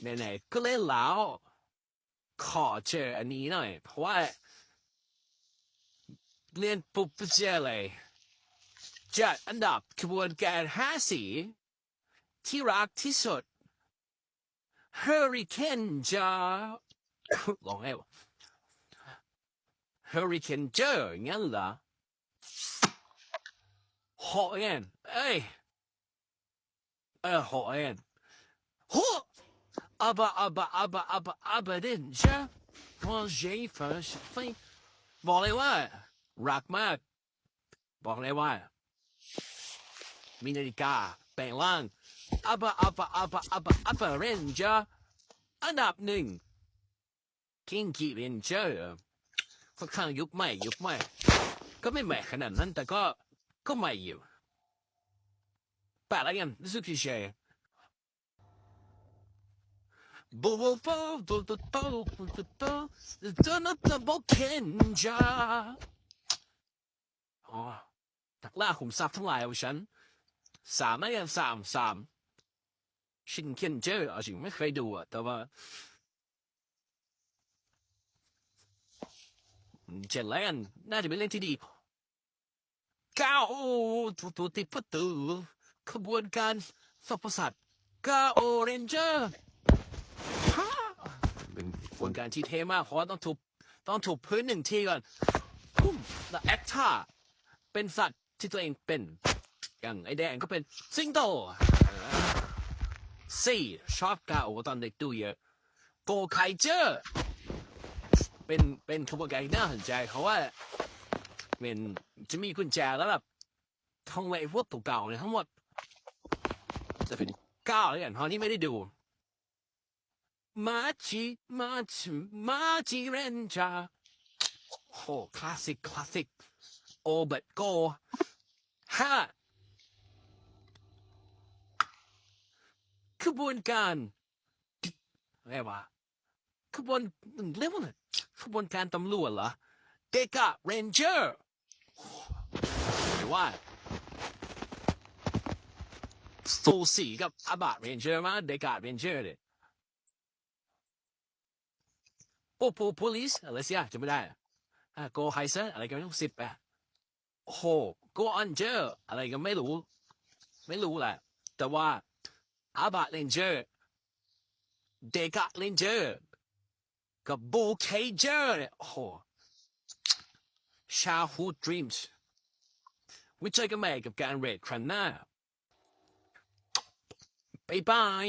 ไหนๆก็เล่นแล้ว ขอเจออันนี้หน่อย เพราะว่าเรียนปุ๊บไปเจอเลยจัดอันดับขบวนการห้าสี ที่รักที่สุด Hurricane จ้าลองให้วะ Hurricane เจองั้นเหรอหอเอ็นเอ้ยเออหอเอ็นหอ อับอับอับอับอับดินจ้าพอเจฟร์สฟิบอกเลยว่ารักมาก บอกเลยว่า มีนาฬิกาแปลงร่างอับอับอับอับอับเรนเจอร์อันดับหนึ่งคิงกี้เรนเจอร์ค่อนข้างยุคใหม่ยุคใหม่ ก็ไม่ใหม่ขนาดนั้นแต่ก็ก็ใหม่อยู่แปะแล้วกันรู้สึกเฉย อกเคนจ้าอ๋อนักล่าขุมทรัพย์ทั้งหลายของฉันสามนะยังสามสามชินเคนเจอร์เอาจริงไม่เคยดูอะแต่ว่าเจ็ดแลนน่าจะเป็นเรื่องที่ดีเก้าตูตูติดประตูขบวนการสับประสาทเก้าเรนเจอร์ เป็นขบวนการที่เท่มากเพราะว่าต้องถูกต้องถูกพื้นหนึ่งทีก่อนพุ่มแล้วแอคท่าเป็นสัตว์ที่ตัวเองเป็น อย่างไอแดงก็เป็นสิงโตสี่ชอบกาโอตอนเด็กดูเยอะโกไคเจอร์เป็นเป็นขบวนการที่น่าสนใจเพราะว่าเป็นจะมีกุญแจแล้วแบบท่องไว้พวกเก่าๆเนี่ยทั้งหมดจะเป็นเก้าเลยกันเพราะที่ไม่ได้ดู มาจิมาจิมาจิเรนจาโอ้คลาสสิกคลาสสิกโอเบิร์ตโกห้าขบวนการอะไรวะขบวนเรียกว่าไงขบวนการตำรวจเหรอเดกาเรนเจอร์หรือว่าสูสีกับอาบาเรนเจอร์มาเดกาเรนเจอร์เนี่ย โอ้โห police อะไรเสิอะจำไม่ได้อะอะ go heiser อะไรกันไม่รู้สิบอะโอ้โห go under อะไรก็ไม่รู้ ไม่รู้แหละ แต่ว่าอาบาเลนเจอร์เดกาเลนเจอร์กับโบเคเจอร์เนี่ยโอ้โหชาฮูดรีมส์ไวิจัยกันใหม่กับการเรทครั้งหน้าบ๊ายบาย